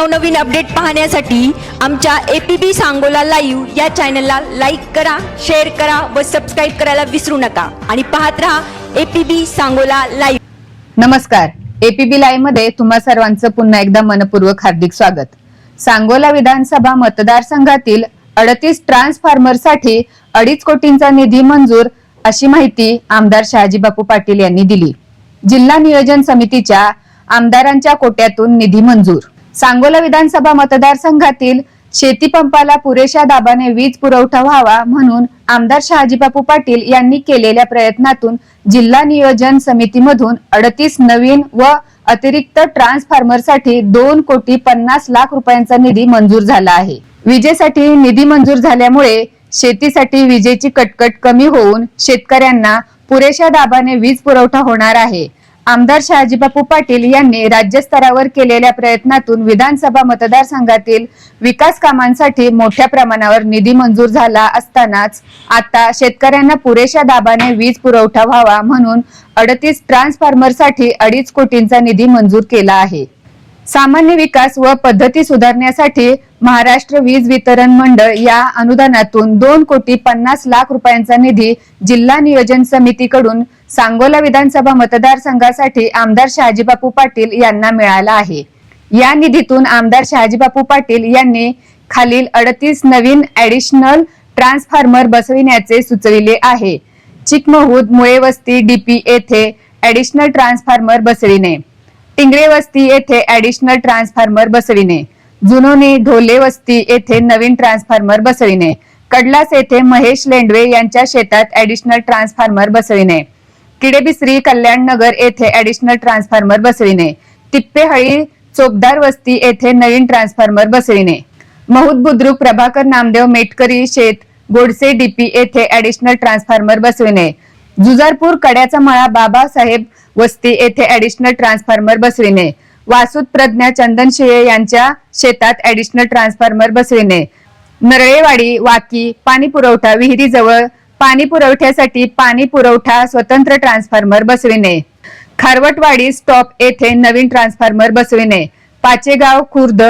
नवनवीन अपडेट पाहण्यासाठी आमच्या A P B Sangola live या चॅनलला लाईक करा शेअर करा व सबस्क्राईब करायला विसरू नका. आणि पाहत रहा A P B Sangola live नमस्कार. एपीबी लाईव्हमध्ये तुम्हा सर्वांचं पुन्हा एकदा मनपूर्वक हार्दिक स्वागत. सांगोला विधानसभा मतदारसंघातील अडतीस ट्रान्सफॉर्मरसाठी अडीच कोटींचा निधी मंजूर अशी माहिती आमदार शहाजी बापू पाटील यांनी दिली. जिल्हा नियोजन समितीच्या आमदारांच्या कोट्यातून निधी मंजूर. सांगोला विधानसभा मतदारसंघातील शेतीपंपाला पुरेशा दाबाने वीज पुरवठा व्हावा म्हणून आमदार शहाजीबापू पाटील यांनी केलेल्या प्रयत्नातून जिल्हा नियोजन समितीमधून अडतीस नवीन व अतिरिक्त ट्रान्सफॉर्मरसाठी दोन कोटी पन्नास लाख रुपयांचा निधी मंजूर झाला आहे. विजेसाठी निधी मंजूर झाल्यामुळे शेतीसाठी विजेची कटकट कमी होऊन शेतकऱ्यांना पुरेशा दाबाने वीज पुरवठा होणार आहे. आमदार शहाजीबापू पाटील यांनी राज्यस्तरावर केलेल्या प्रयत्नातून विधानसभा मतदारसंघातील विकास कामांसाठी मोठ्या प्रमाणावर निधी मंजूर झाला असतानाच आता शेतकऱ्यांना पुरेशा दाबाने वीज पुरवठा व्हावा म्हणून अडतीस ट्रान्सफॉर्मरसाठी अडीच कोटींचा निधी मंजूर केला आहे. सामान्य विकास व पद्धती सुधारण्यासाठी महाराष्ट्र वीज वितरण मंडळ या अनुदानातून दोन कोटी पन्नास लाख रुपयांचा निधी जिल्हा नियोजन समितीकडून सांगोला विधानसभा मतदारसंघासाठी आमदार शहाजीबापू पाटील यांना मिळाला आहे. या निधीतून आमदार शहाजीबापू पाटील यांनी खालील अडतीस नवीन ऍडिशनल ट्रान्सफॉर्मर बसविण्याचे सुचविले आहे. चिकमहूद मुळेवस्ती डीपी येथे ऍडिशनल ट्रान्सफॉर्मर बसविणे. टिंगरे वस्ती येथे ऍडिशनल ट्रान्सफॉर्मर बसविणे. जुनोनी ढोले वस्ती येथे नवीन ट्रान्सफॉर्मर बसविणे. कडलास येथे महेश लेंडवे यांच्या शेतात ऍडिशनल ट्रान्सफॉर्मर बसविणे. किडेबिसरी कल्याण नगर येथे ऍडिशनल ट्रान्सफॉर्मर बसविणे. तिप्पेहळी चोपदार वस्ती येथे नवीन ट्रान्सफॉर्मर बसविणे. महूद बुद्रुक प्रभाकर नामदेव मेटकरी शेत गोडसे डीपी येथे ऍडिशनल ट्रान्सफॉर्मर बसविणे. जुजारपूर कड्याचा मळा बाबासाहेब वस्ती येथे ऍडिशनल ट्रान्सफॉर्मर बसविणे. वासूद प्रज्ञा चंदन शिळे यांच्या शेतात ऍडिशनल ट्रान्सफॉर्मर बसविणे. नरळेवाडी वाकी पाणी पुरवठा विहिरीजवळ पाणी पुरवठ्यासाठी पाणी पुरवठा स्वतंत्र ट्रान्सफॉर्मर बसविणे. खारवटवाडी स्टॉप येथे नवीन ट्रान्सफॉर्मर बसविणे. पाचेगाव खुर्द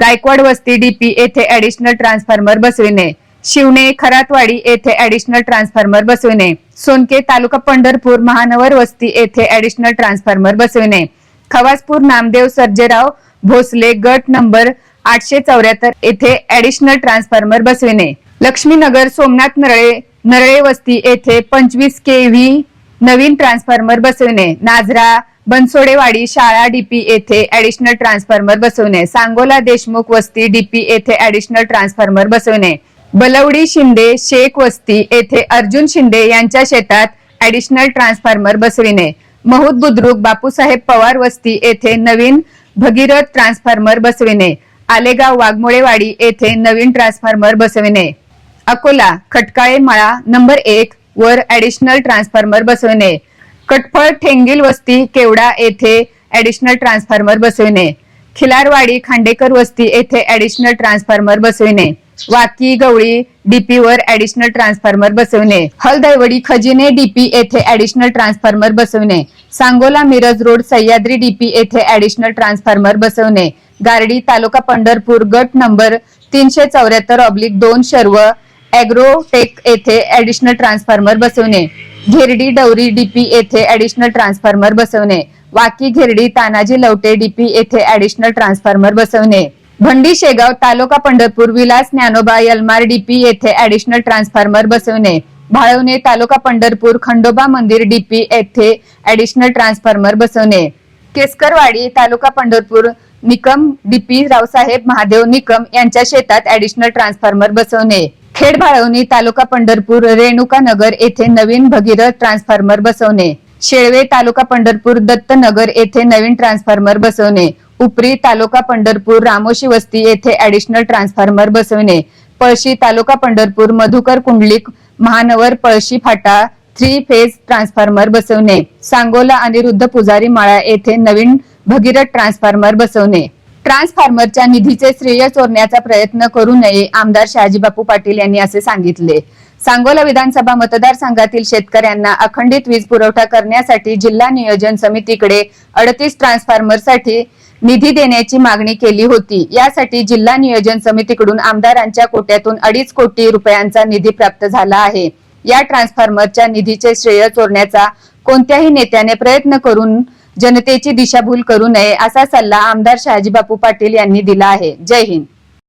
गायकवाड वस्ती डीपी येथे ऍडिशनल ट्रान्सफॉर्मर बसविणे. शिवणे खरातवाडी येथे ऍडिशनल ट्रान्सफॉर्मर बसविणे. सोनके तालुका पंढरपूर महानगर वस्ती येथे ऍडिशनल ट्रान्सफॉर्मर बसविणे. खवासपूर नामदेव सर्जेराव भोसले गट नंबर आठशे चौऱ्याहत्तर येथे ऍडिशनल ट्रान्सफॉर्मर बसविणे. लक्ष्मीनगर सोमनाथ नरळे नरळे वस्ती येथे पंचवीस के व्ही नवीन ट्रान्सफॉर्मर बसविणे. नाझरा बनसोडेवाडी शाळा डीपी येथे ऍडिशनल ट्रान्सफॉर्मर बसविणे. सांगोला देशमुख वस्ती डीपी येथे ऍडिशनल ट्रान्सफॉर्मर बसविणे. बलवडी शिंदे शेख वस्ती येथे अर्जुन शिंदे यांच्या शेतात ऍडिशनल ट्रान्सफॉर्मर बसविणे. महूद बुद्रुक बापूसाहेब पवार वस्ती येथे नवीन भगीरथ ट्रान्सफॉर्मर बसविणे. आलेगाव वाघमोळेवाडी येथे नवीन ट्रान्सफॉर्मर बसविणे. अकोला खटकाळे माळा नंबर एक वर ऍडिशनल ट्रान्सफॉर्मर बसविणे. कटफळ ठेंगिल वस्ती केवडा येथे ऍडिशनल ट्रान्सफॉर्मर बसविणे. खिलारवाडी खांडेकर वस्ती येथे ऍडिशनल ट्रान्सफॉर्मर बसविणे. वाकी गवळी डीपी वर ऍडिशनल ट्रान्सफॉर्मर बसविणे. हलदैवडी खजिने डीपी येथे ऍडिशनल ट्रान्सफॉर्मर बसविणे. सांगोला मिरज रोड सह्याद्री डीपी येथे ऍडिशनल ट्रान्सफॉर्मर बसवणे. गारडी तालुका पंढरपूर गट नंबर तीनशे चौऱ्याहत्तर ऑब्लिक दोन शर्व अॅग्रोटेक येथे ऍडिशनल ट्रान्सफॉर्मर बसवणे. घेरडी डवरी डीपी येथे ऍडिशनल ट्रान्सफॉर्मर बसवणे. वाकी घेरडी तानाजी लवटे डीपी येथे ऍडिशनल ट्रान्सफॉर्मर बसवणे. भंडी शेगाव तालुका पंढरपूर विलास ज्ञानोबा यलमार डीपी येथे ऍडिशनल ट्रान्सफॉर्मर बसवणे. भाळवणे तालुका पंढरपूर खंडोबा मंदिर डीपी येथे ऍडिशनल ट्रान्सफॉर्मर बसवणे. केसकरवाडी तालुका पंढरपूर निकम डीपी रावसाहेब महादेव निकम यांच्या शेतात ऍडिशनल ट्रान्सफॉर्मर बसवणे. खेड भाळवणी तालुका पंढरपूर रेणुका नगर येथे नवीन भगीरथ ट्रान्सफॉर्मर बसवणे. शेळवे तालुका पंढरपूर दत्तनगर येथे नवीन ट्रान्सफॉर्मर बसवणे. उपरी तालुका पंढरपूर रामोशी वस्ती येथे ऍडिशनल ट्रान्सफॉर्मर बसवणे. पळशी तालुका पंढरपूर मधुकर कुंडलिक महानवर पळशी फाटा थ्री फेज ट्रान्सफॉर्मर बसवणे. सांगोला अनिरुद्ध पुजारी माळा येथे नवीन भगीरथ ट्रान्सफॉर्मर बसवणे. ट्रान्सफॉर्मरच्या निधीचे श्रेय चोरण्याचा प्रयत्न करू नये आमदार शहाजीबापू पाटील यांनी असे सांगितले. सांगोला विधानसभा मतदारसंघातील शेतकऱ्यांना अखंडित वीज पुरवठा करण्यासाठी जिल्हा नियोजन समितीकडे अडतीस ट्रान्सफॉर्मरसाठी निधी देण्याची मागणी केली होती. यासाठी जिल्हा नियोजन समितीकडून आमदारांच्या कोट्यातून अडीच कोटी रुपयांचा निधी प्राप्त झाला आहे. या ट्रान्सफॉर्मरच्या निधीचे श्रेय चोरण्याचा कोणत्याही नेत्याने प्रयत्न करून जनतेची दिशाभूल करू नये असा सल्ला आमदार शहाजीबापू पाटील यांनी दिला आहे. जय हिंद.